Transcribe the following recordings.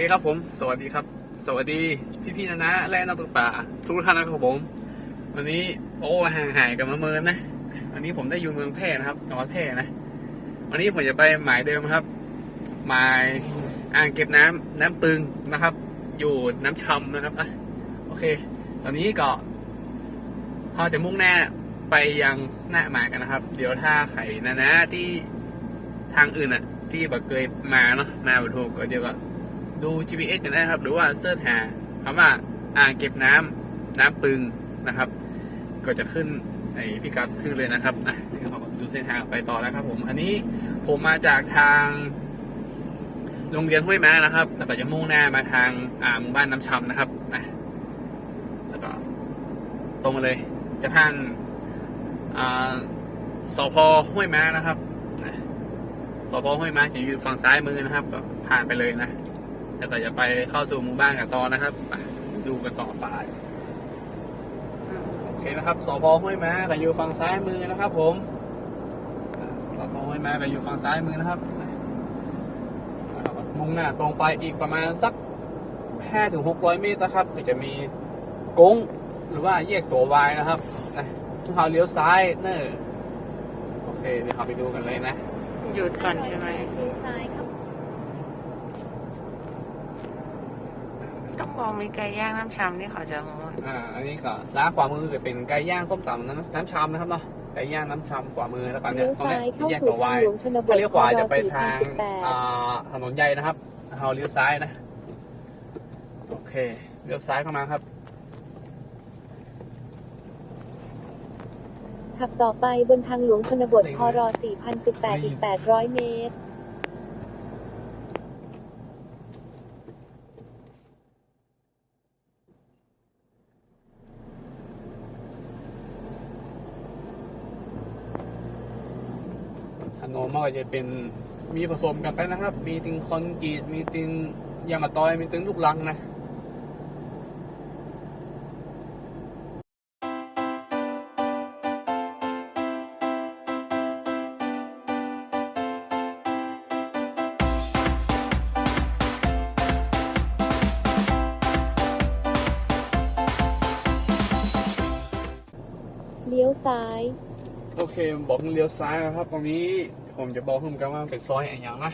เคครับผม สวัสดีครับ สวัสดีพี่พี่ๆนะนะและนักตกป่าทุกท่านนะครับผม วันนี้โอ้ห่างหายกันมาเมินนะวันนี้ผมได้อยู่เมืองแพร่นะครับจังหวัดแพร่นะ วันนี้ผมจะไปหมายเดิมครับ หมายอ่างเก็บน้ำน้ำปึงนะครับ อยู่น้ำชำนะครับอะโอเค ตอนนี้ก็เราจะมุ่งหน้าไปยังหน้าหมายกันนะครับ เดี๋ยวถ้าใครนะนะที่ทางอื่นอะ ที่แบบเคยมาเนาะมาบรรทุกก็เดี๋ยวก็ ดู GPS กันได้ครับ หรือว่าเสิร์ชหาคำว่าอ่างเก็บน้ำน้ำปึงนะครับ ก็จะขึ้นไอพิกัดขึ้นเลยนะครับอะดูเส้นทางไปต่อแล้วครับ ผม อันนี้ผมมาจากทางโรงเรียนห้วยแม้นะครับ แล้วก็จะมุ่งหน้ามาทางอ่าหมู่บ้านน้ำชำนะครับนะแล้วก็ตรงมาเลย จะผ่านอ่าสพห้วยแม้นะครับสพห้วยแม้จะอยู่ฝั่งซ้ายมือนะครับ ก็ผ่านไปเลยนะ แล้วก็จะไปเข้าสู่หมู่บ้านกันต่อนะครับดูกันต่อไปโอเคนะครับสพห้วยม้าก็อยู่ฝั่งซ้ายมือนะครับ ผมสพห้วยม้าก็อยู่ฝั่งซ้ายมือนะครับมุ่งหน้าตรงไปอีกประมาณสักห้าถึงหกร้อยเมตรนะครับก็จะมีกงหรือว่าแยกตัววายนะครับนะทุกเขาเลี้ยวซ้ายเนอะโอเคเดี๋ยวเราไปดูกันเลยนะ หยุดก่อนใช่ไหม เลี้ยวซ้ายครับ ต้องมองมีไก่ย่างน้ำชำนี่เขาจะงงอ่าอันนี้ก็ร้านขวามือก็เป็นไก่ย่างส้มตำน้ำน้ำชำนะครับเนาะไก่ย่างน้ำชำขวามือแล้วกันเนี่เลี้ยยวตรงซ้าเนี้ยยเข้าแยกสู่ตัววาทางยหลวงชนบทถ้าเลี้ยวขวาจะไปพทาง418อ่าถนนใหญ่นะครับเราเลี้ยวซ้ายนะโอเคเลี้ยวซ้ายเข้ามาครับขับต่อไปบนทางหลวงชนบทพร 4018 อีก 800 เมตร ถนนมันก็จะเป็นมีผสมกันไปนะครับ มีติงคอนกรีตมีติงยางมะตอย มีติงลูกลังนะเลี้ยวซ้าย โอเค บอกเลี้ยวซ้ายนะครับ ตรงนี้ ผมจะบอกพิ่มกันว่าเป็นซอยอะไรอย่างนะ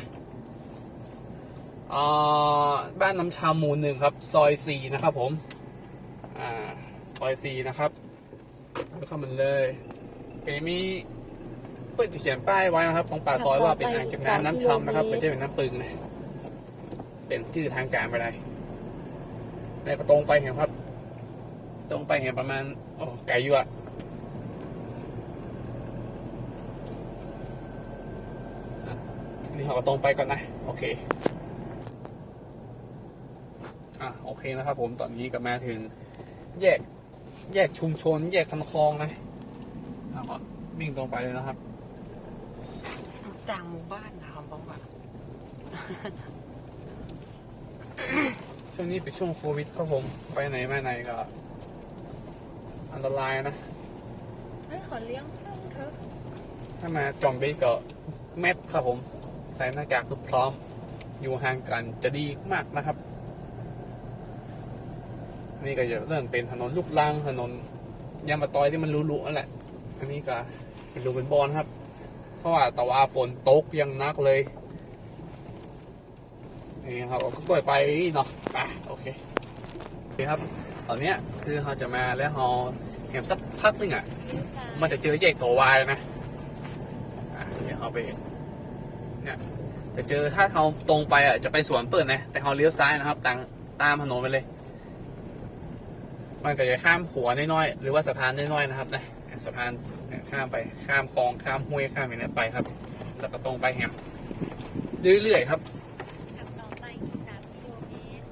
บ้านน้ำชาหมู่หนึ่งครับ ซอยสี่นะครับผม อ่า ซอยสี่นะครับเข้ามันเลยเอมีเปิดจะเขียนป้ายไว้นะครับ ตรงปากซอยว่าเป็นอ่างเก็บน้ำน้ำชำนะครับไม่ใช่เป็นน้ำปึงนะเป็นชื่อทางการไปเลยแล้วก็ตรงไปเห็นครับ ตรงไปเห็นประมาณ โอ้ไกลอยู่อะ นี่เราก็ตรงไปก่อนนะ โอเค อะโอเคนะครับผมตอนนี้ก็มาถึง แยก แยกชุมชน แยกคันคลองนะเราก็วิ่งตรงไปเลยนะครับต่างหมู่บ้านนะคำบอกว่าช่วงนี้เป็นช่วงโควิดครับผม ไปไหนมาไหนก็ อันตรายนะเฮ้ยขอเลี้ยงเพิ่มเถอะถ้ามาจอมเบสก็แมปครับผม ใส่หน้ากากทุกพร้อม อยู่ห่างกันจะดีมากนะครับ นี่ก็จะเริ่มเป็นถนนลูกลังถนนยางมะตอยที่มันรุๆนั่นแหละ อันนี้ก็เป็นรูเป็นบอลครับ เพราะว่าตะวาฝนตกอยังนักเลย นี่ครับก็ปล่อยไปเนาะโอเคโอเคครับ ตอนเนี้ยคือเราจะมาแล้วเราเห็นสักพักนึงอะ มันจะเจอแยกตัววายนะ อะเดี๋ยวเอาไป เนี่ยจะเจอถ้าเราตรงไปอะจะไปสวนเปิดนะแต่เราเลี้ยวซ้ายนะครับตามตามถนนไปเลย มันก็จะข้ามหัวน้อยๆหรือว่าสะพานน้อยๆนะครับนะสะพานข้ามไปข้ามคลองข้ามห้วยข้ามอย่างนี้ไปครับ แล้วก็ตรงไปแฮมเรื่อยๆครับขับต่อไปอีก3กิโลเมตร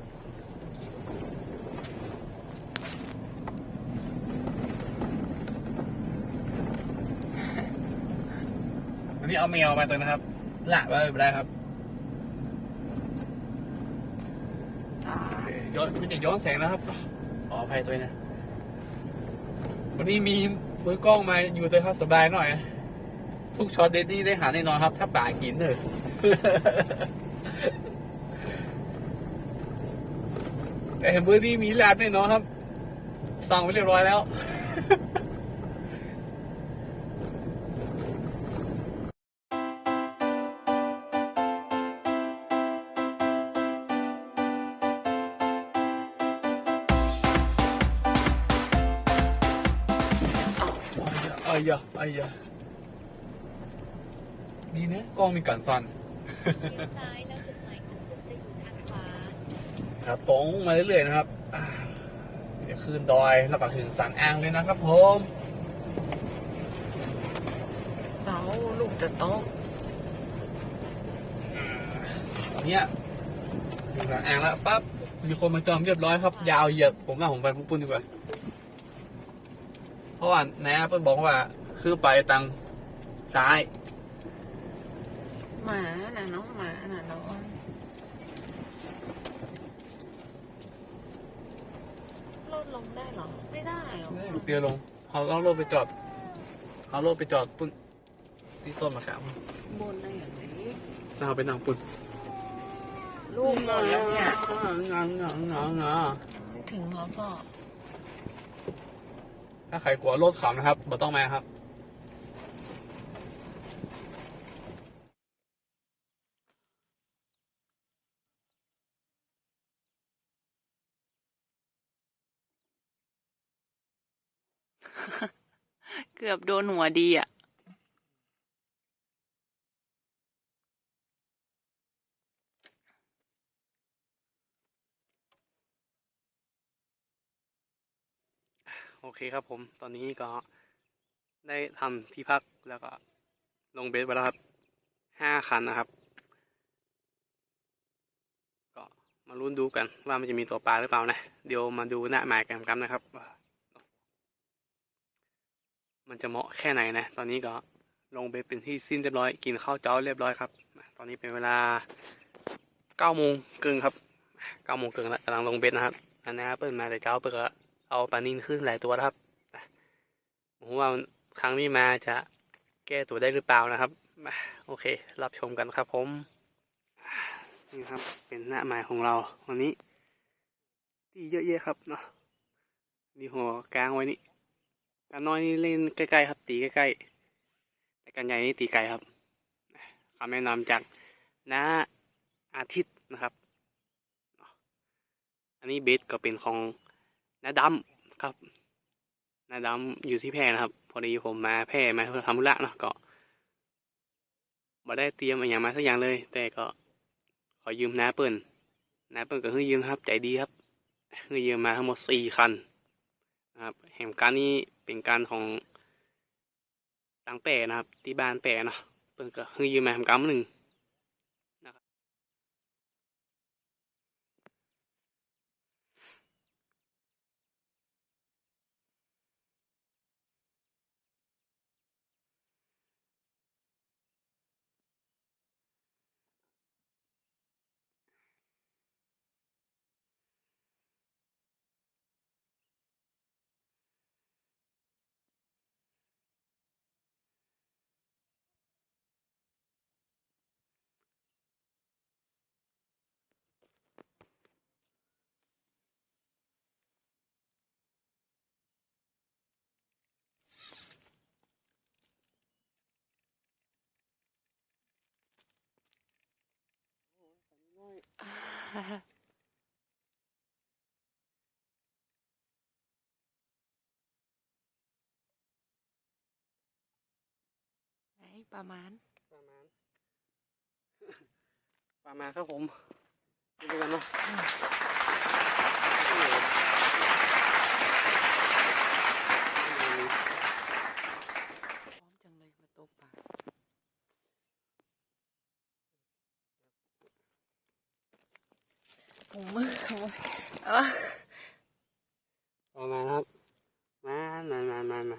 อันนี้เอาแมวมาตัวนะครับ ละไว้ไม่ได้ครับย้อนมันจะย้อนแสงนะครับ ขออภัยตัวนะวันนี้มีมือกล้องมาอยู่ตัวครับสบายหน่อย ทุกช็อตเด็ดดี้ได้หาแน่นอนครับ ถ้าป่าหินเลยแต่เบอร์ดี้มีแรดแน่นอนครับ สั่งไว้เรียบร้อยแล้ว อ้ยะไอ้ยะดีนะกล้องมีการสั่นซ้ายแล้วจุดหมายของคุณจะอยู่ทางขวาครับตรงมาเรื่อยๆนะครับอ่าเดี๋ยวขึ้นดอยแล้วก็ถึงสันอ่างเลยนะครับผมเอาลูกจะโต๊ะอ่าตอนเนี้ยถึงสันอ่างแล้วปั๊บมีคนมาจองเรียบร้อยครับ ยาวเหยียดผมว่าผมไปพุ่งปุ้นดีกว่าเพราะว่าในแอปเปิลบอกว่า คือไปทางซ้าย หมาน่ะน้องหมาน่ะน้องลดลงได้เหรอ ไม่ได้เหรอเตียวลงเอาเอารถไปจอดเอารถไปจอดปุ้นที่ต้นมะขามบนได้อย่างไรแล้วเอาไปนั่งปุ้นลูกหมดแล้วเนี่ยงางงางงางงาไม่ถึงแล้วพ่อถ้าใครกลัวรถขำนะครับบ่ต้องมาครับือบโดนหัวดีอะ โอเคครับผม ตอนนี้ก็ได้ทำที่พักแล้วก็ลงเบสไปแล้วครับ ห้าคันนะครับ ก็มาลุ้นดูกันว่ามันจะมีตัวปลาหรือเปล่านะ เดี๋ยวมาดูหน้าหมายกันกันนะครับว่า มันจะเหมาะแค่ไหนนะ ตอนนี้ก็ลงเบสเป็นที่สิ้นเรียบร้อย กินข้าวเจ้าเรียบร้อยครับ ตอนนี้เป็นเวลาเก้าโมงครึ่งครับเก้าโมงครึ่งแล้วกำลังลงเบสนะครับ อันนี้เปิดมาแต่เช้าเปิดก็เอาปลานินขึ้นหลายตัวครับผมว่าครั้งนี้มาจะแก้ตัวได้หรือเปล่านะครับ โอเค รับชมกันครับผม นี่ครับ เป็นหน้าหมายของเราวันนี้ตีเยอะแยะครับเนาะมีหัวกลางไว้นี่ การน้อยนี่เล่นใกล้ๆครับ ตีใกล้ๆแต่การใหญ่นี่ตีไกลครับคำแนะนำจากน้าอาทิตย์นะครับ อันนี้เบสก็เป็นของน้าดำครับน้าดำอยู่ที่แพร่นะครับ พอดีผมมาแพร่มาเพื่อทำธุระเนาะก็บ่ได้เตรียมอะไรอย่างมาสักอย่างเลย แต่ก็ขอยืมน้าเปิ่นน้าเปิ่นก็ให้ยืมครับ ใจดีครับให้ยืมมาทั้งหมดสี่คันนะครับแห่งการนี้ เป็นการของตังแปะนะครับ ที่บ้านแปะเนาะเปิ่งก็คือยืมมาทำกรรหนึ่ง ไหนประมาณ ประมาณ ประมาณครับผมดูกันเนาะ พร้อมจังเลยมาตกปลาถุงมือขโมยเอา ประมาณครับมามามามามา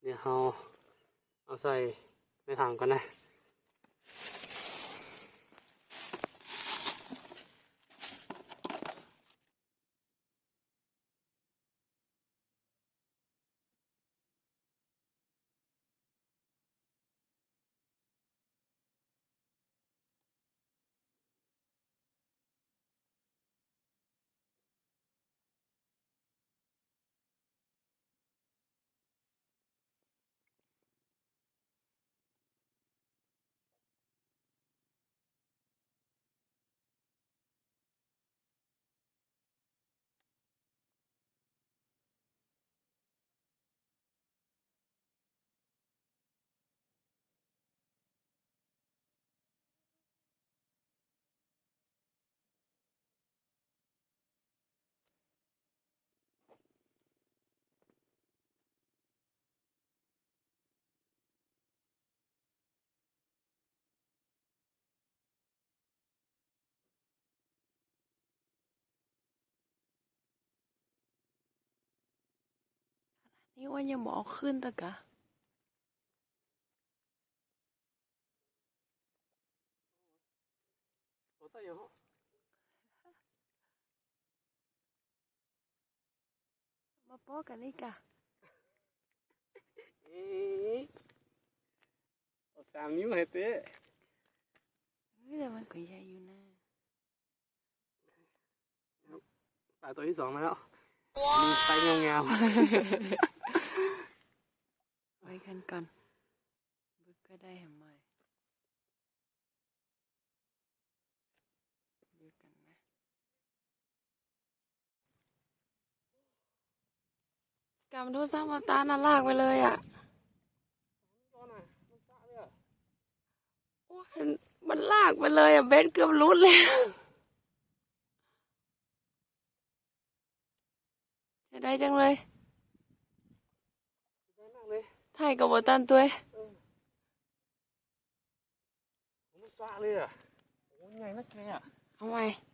เดี๋ยวเราเอา ใส่ในถังก่อนนะ นี่วันยังบอกขึ้นตะกะมาป้อกันนี่กะเอ๊ะสามนิ้วเหรอเฮ้ยแต่มันก็ใหญ่อยู่นะป่าตัวที่สองมาแล้วมีไซส์งาม ไว้กันก่อนบึกก็ได้เห็นไหมดูกันนะกำโทรศัพท์มาตาน่าลากไปเลยอะๆก้อนอะมันซ่าเลยอะโอ้ยมันลากไปเลยอะเบสเกือบรุดเลยจะได้จังเลย มากเลยถ่ายกับบตันตัวเอง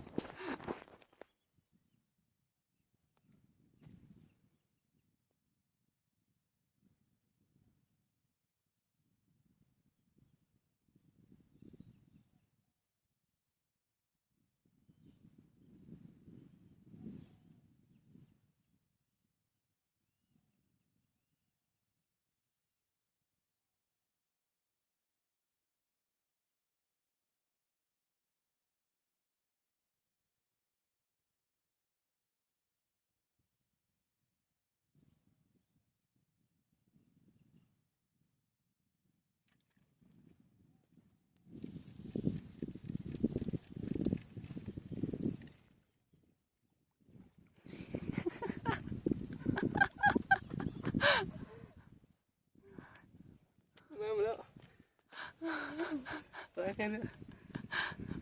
ตัวแค่นี้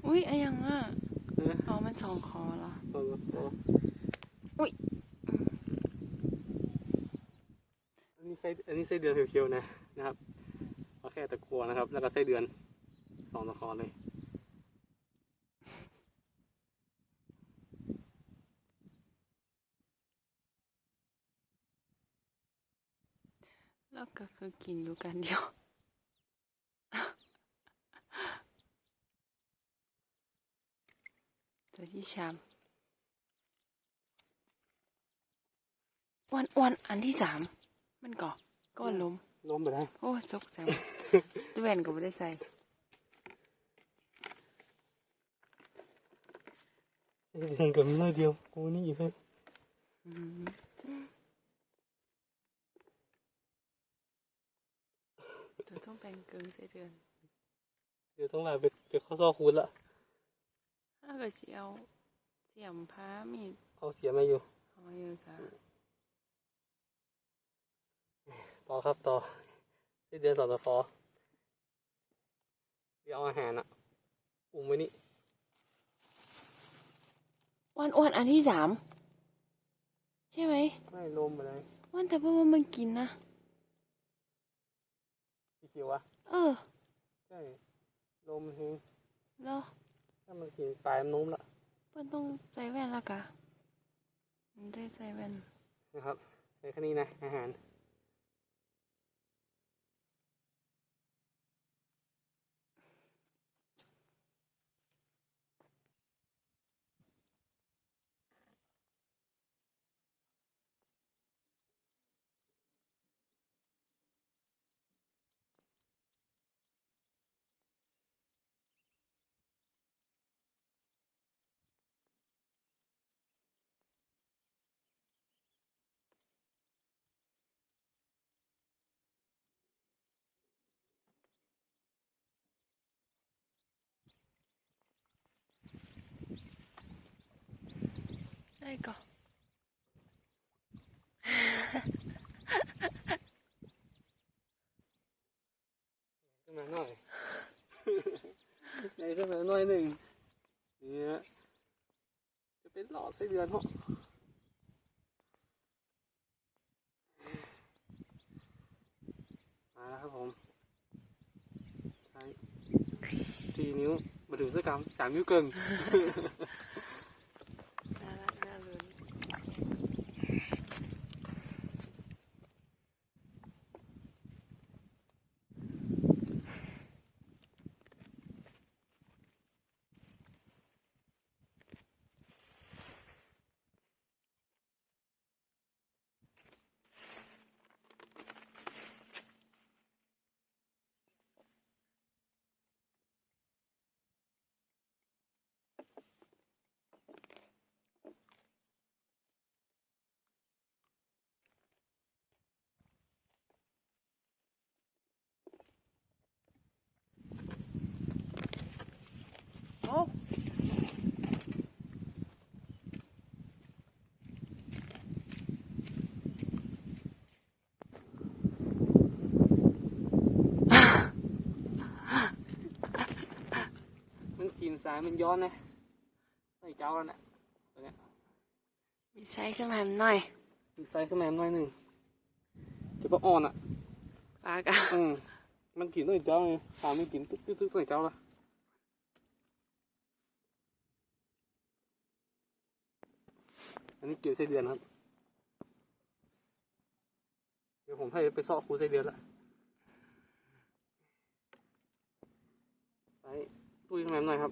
อุ้ยอะยังอะเอออ๋อมันสองคอเหรอตัวตัวอุ๊ยอันนี้ไส้อันนี้ไส้เดือนเขียวๆนะนะครับเอาแค่ตะกัวนะครับ แล้วก็ไส้เดือนสองตะคอเลยแล้วก็คือกินอยู่กันเดียว ตัว ที่ชามวันวันอันที่สามมันก่อก็ล้มล้มไปได้โอ้ยซกแซวตัวแวนก็ไม่ได้ใส่ไส้เดือนกับมีน้อยเดียวกูนี่อีกเลยอืมตัวต้องแบ่งเกินใส่เดือนเดี๋ยวต้องลาไปไปเข้าซอกคูณละ ถ้าเกิดจะเอาเสียมพ้ามีดเอาเสียมาอยู่เอามาอยู่ค่ะต่อครับต่อไส้เดือนสองตะคอเดี๋ยวเอาอาหารอะอุ้มไว้นี่วันอ้วนอันที่สามใช่ไหมไม่ล้มไปได้วันแต่ว่ามันกินนะพี่คิววะเออ ใช่ลมเฮงแล้ว ถ้ามันกินปลายมันนุ่มละเปิ้นต้องใส่แว่นและกะมันได้ใส่แว่นนะครับใส่แค่นี้นะอาหาร 아이고. Cái mẹ nói. Này, cái mẹ nói này. Thì à, Cái bếp lọ sẽ đường họ. Mà là hát hồn. Đấy. Thì nếu Mà đừng rất cắm Chả mưu cường โอ้มันกินสายมันย้อนนะใส่เจ้าแล้วนะตัวเนี้ยมีไซส์ขึ้นมาหน่อยมีไซส์ขึ้นมาหน่อยหนึ่งจะปะอ่อนอะปลากะอืมมันกินตัวเจ้าไงตามไม่กินตึ๊กตึ๊กตึ๊กตัวเจ้าละ อันนี้เกี่ยวไส้เดือนครับ เดี๋ยวผมให้ไปซ่อคูไส้เดือนละไซส์ตุ้ยขึ้นมหน่อยครับ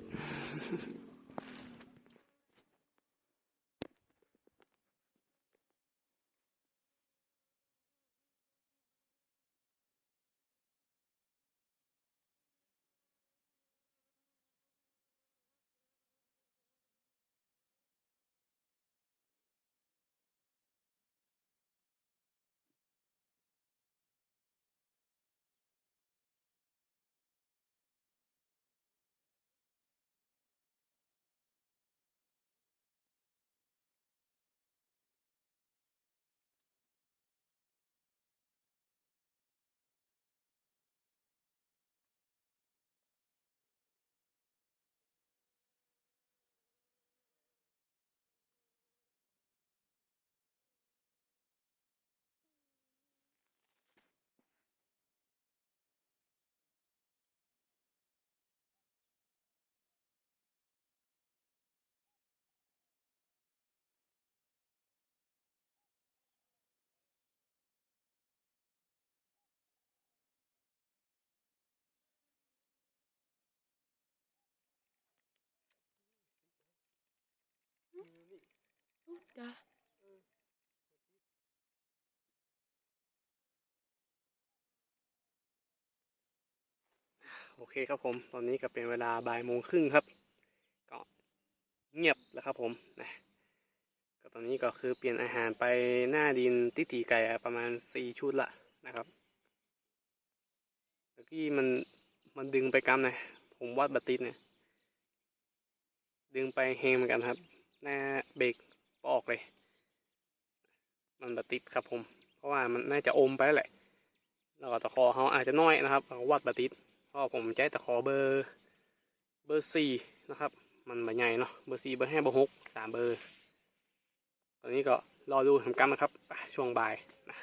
จ้ะโอเคครับผม ตอนนี้ก็เป็นเวลาบ่ายโมงครึ่งครับ ก็เงียบแล้วครับผมนะก็ตอนนี้ก็คือเปลี่ยนอาหารไปหน้าดินติตีไก่ประมาณสี่ชุดละนะครับเมื่อกี้มันมันดึงไปกำนะผมวัดบัตรติดเนี่ย ดึงไปเฮงเหมือนกันครับ หน้าเบรก ออกเลย มันบัตรติดครับผม เพราะว่ามันน่าจะอมไปแล้วแหละแล้วก็ตะคอเขาอาจจะน้อยนะครับวัดบัตรติดเพราะผมใช้ตะขอเบอร์เบอร์สี่นะครับ มันใบใหญ่เนาะเบอร์สี่เบอร์ห้าเบอร์หกสามเบอร์ตอนนี้ก็รอดูทำกรรนะครับช่วงบ่ายนะ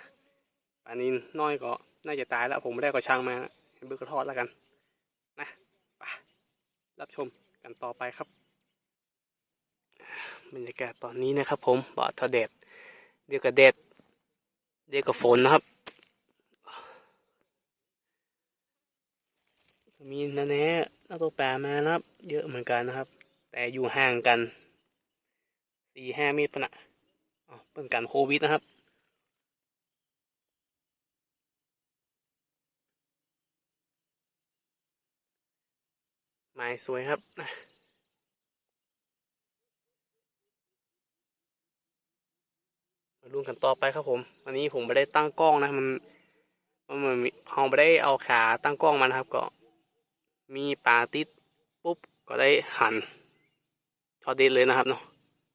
อันนี้น้อยก็น่าจะตายแล้วผมไม่ได้ก็ช่างมาให้เบอร์กระทอดแล้วกันนะรับชมกันต่อไปครับ บรรยากาศตอนนี้นะครับ ผมบอทอเดดเดียวกับเดดเดียวกับฝนนะครับมีนาแน่นักตัวแปรมานะครับ เยอะเหมือนกันนะครับ แต่อยู่ห่างกันสี่ห้าเมตรปะนะเป็นการโควิดนะครับไม้สวยครับนะ มาดูกันต่อไปครับผมอันนี้ผมไม่ได้ตั้งกล้องนะมันมันเหมือนเราไม่ได้เอาขาตั้งกล้องมานะครับ ก็ มีปลาติดปุ๊บก็ได้หันช็อตเด็ดเลยนะครับเนาะ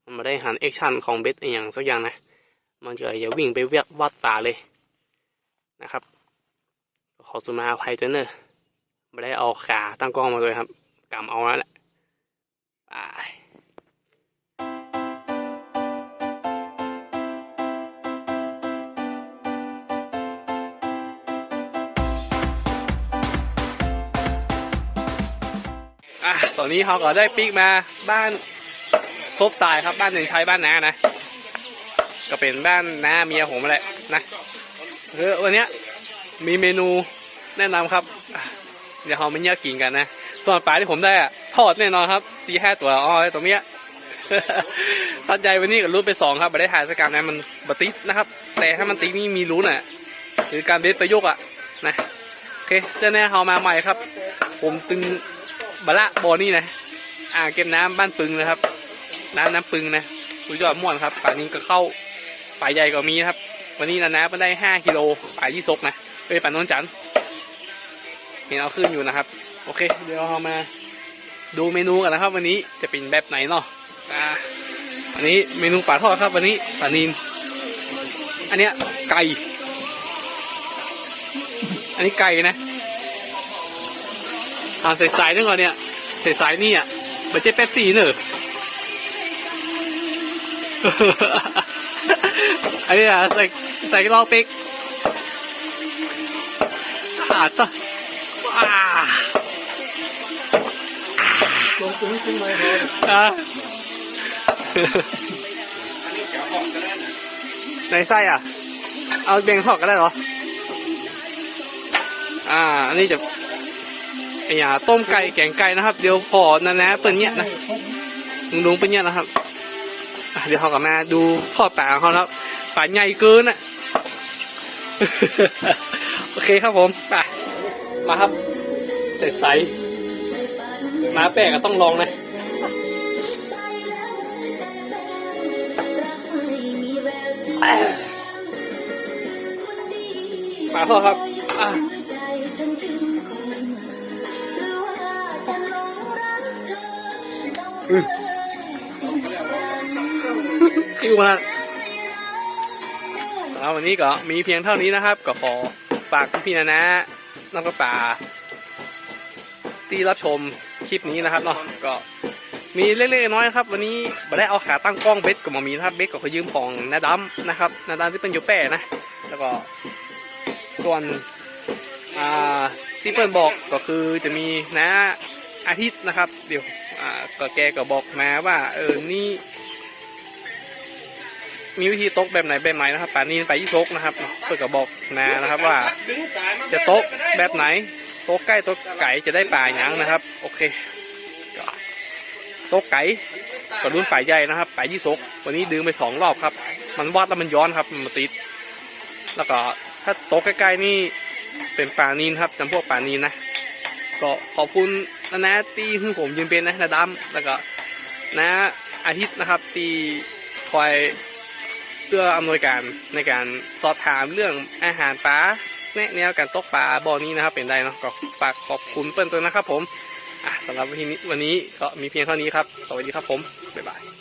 มันไม่ได้หันแอคชั่นของเบสอย่างสักอย่างนะ มันจะอย่าวิ่งไปเวียกวัดป่าเลยนะครับ ขอสุมาอภัยด้วยเนอะไม่ได้เอาขาตั้งกล้องมาเลยครับกำเอาแล้วแหละ ตอนนี้เขาก็ได้ปิกมาบ้านซบทรายครับบ้านหนึ่งใช้บ้านน้านะ ก็เป็นบ้านน้าเมียผมแหละนะคือวันนี้มีเมนูแนะนำครับ เดี๋ยวเราไม่เยอะกินกันนะ ส่วนปลาที่ผมได้อะทอดแน่นอนครับสี่ห้าตัวอ๋อตัวเนี้ยสัดใจวันนี้กับรูปไปสองครับไม่ได้ถ่ายสกรรมนะมันบติดนะครับ แต่ถ้ามันตินี่มีรู้น่ะหรือการเบสประโยกอะนะโอเคเจ้าแน่เขามาใหม่ครับ ผมตึง บะละบอนี่นะ อ่างเก็บน้ำบ้านปึงนะครับ น้ำน้ำปึงนะสุดยอดม่วนครับป่านี้ก็เข้าป่าใหญ่ก็มีครับ วันนี้นะนะมันได้ห้ากิโลป่ายี่ซกนะเอ้ยป่านนนจันเห็นเอาขึ้นอยู่นะครับ โอเค เดี๋ยวเรามาดูเมนูกันนะครับ วันนี้จะเป็นแบบไหนเนาะอ่าอันนี้เมนูปลาทอดครับ วันนี้ปลานินอันเนี้ยไก่ อันนี้ไก่นะ เอาใส่สายนึงก่อนเนี่ยใส่สายนี่อะมันจะเป๊ปซี่เนอะอันนี้อะใส่ใส่รอบปิกอาต่ออ่าลงตุ้งขึ้นมาเลยอะในไส้อะ เอาเบงทอดก็ได้เหรอ อ่า อันนี้จะ ไอ้หยาต้มไก่แกงไก่นะครับ เดี๋ยวพอนะนะเปิ้นเนี้ยนะลุงเปิ้นเนี้ยนะครับเดี๋ยวเขากับแมาดูทอดปลาของเขาแล้วปลาใหญ่เกินอะโอเคครับผมไปมาครับเสร็จใสมาแปลกก็ต้องลองนะมาพ่อครับอะ คิวมาสำหรับวันนี้ก็มีเพียงเท่านี้นะครับ ก็ขอฝากพี่นะนะน้องกระป่าที่รับชมคลิปนี้นะครับเนาะก็มีเล็กๆน้อยครับ วันนี้บ่ได้เอาขาตั้งกล้องเบสกับมามีนะครับเบสก็ขอยืมของนาดัมนะครับนาดัมที่เป็นยูแป้นะ แล้วก็ส่วนอ่าที่เพื่อนบอกก็คือจะมีนะอาทิตย์นะครับ เดี๋ยว อ่าก็แกก็บอกมาว่า เออนี่มีวิธีตกแบบไหนแบบไหนนะครับป่านนี้ไปยี่ซกนะครับเพื่อก็บอกมานะครับว่า จะต๊ะแบบไหนต๊ะใกล้ต๊ะไก่จะได้ป่าหยังนะครับ โอเคต๊ะไก่ก็รุ่นป่าใหญ่นะครับป่ายี่ซกวันนี้ดึงไปสองรอบครับ มันวัดแล้วมันย้อนครับมันติด แล้วก็ถ้าต๊ะใกล้ๆนี่เป็นป่านีนครับจำพวกป่านีนนะ ก็ขอบคุณนะนะที่เพิ่งผมยืนเป็นนะนะดำแล้วก็นะอาทิตย์นะครับที่คอยเพื่ออำนวยการในการสอบถามเรื่องอาหารปลาแนะแนวการตกปลาบ่อนี้นะครับเป็นได้เนาะก็ฝากขอบคุณเปิ้ลตัวนะครับผมอะสำหรับวันนี้วันนี้ก็มีเพียงเท่านี้ครับ สวัสดีครับผม บ๊ายบาย